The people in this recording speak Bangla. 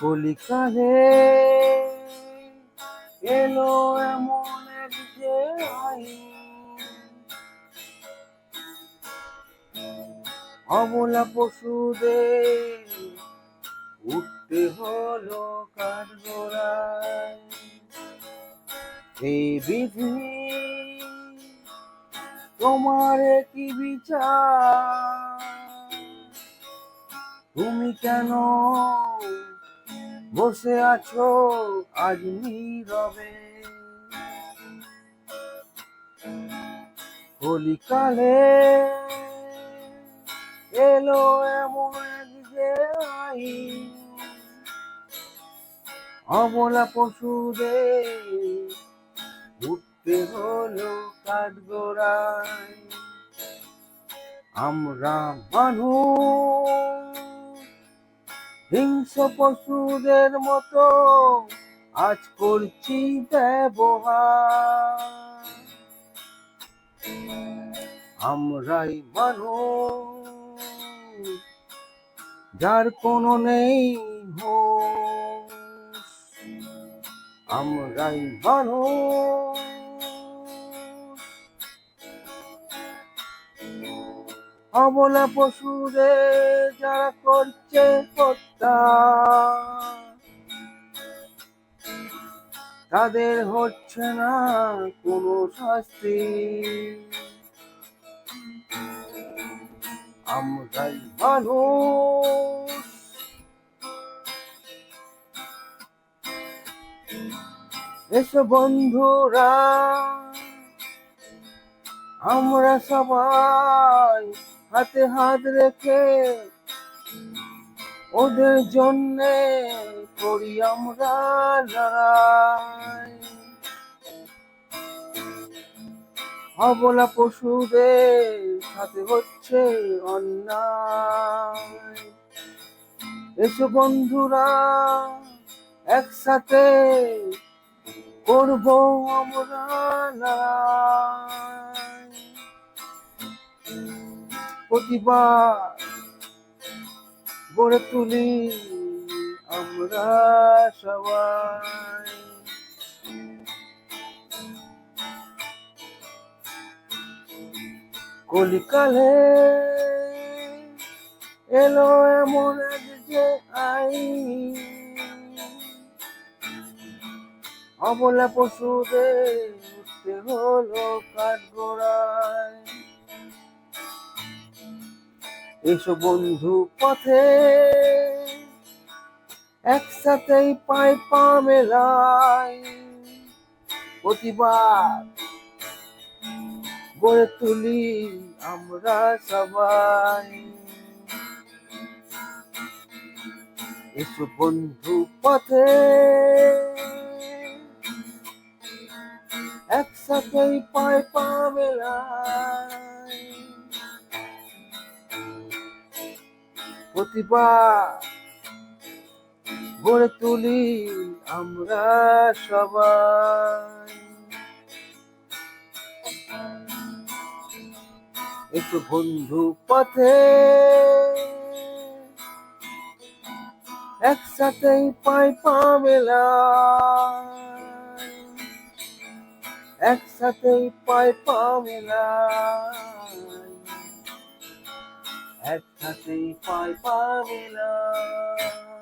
কলিকালে এলো এমন এক যে অবলা পশুদের উঠতে হলো কাঠগোড়ায় এই বিধি, তোমার কি বিচার। তুমি কেন বসে আছো আজ নীরবে। কলিকালে এলো এমন অবলা পশুদের উঠতে হলো কাঠগোড়ায় আমরা মানুষ হিংস্র পশুদের মতো আজ করছি ব্যবহার। আমরাই মানুষ যার কোনো নেই হোশ। আমরাই মানুষ। অবলা পশুরে যারা করছে তাদের হচ্ছে না কোনো শাস্তি। আমরাই মানুষ। এসো বন্ধুরা, আমরা সবাই হাতে হাত রেখে ওদের জন্যে করি আমরা লড়াই। অবলা পশুদের সাথে হচ্ছে অন্যায়। এসো বন্ধুরা, একসাথে করব আমরা লড়াই। প্রতিবাদ গড়ে তুলি আমরা সবাই। কলিকালে এলো এমন এক যে আইন। অবলা পশুদের উঠতে হলো কাঠগোড়ায়। এসো বন্ধু পথে। একসাথেই পাই পা মেলাই গড়ে তুলি আমরা সবাই। এসো বন্ধু পথে। একসাথেই পায় পা প্রতিবাদ গড়ে তুলি আমরা সবাই। একটু বন্ধু পথে একসাথেই পাই পা মেলাই একসাথেই পাই পা মেলাই একসাথেই পাই পা মেলাই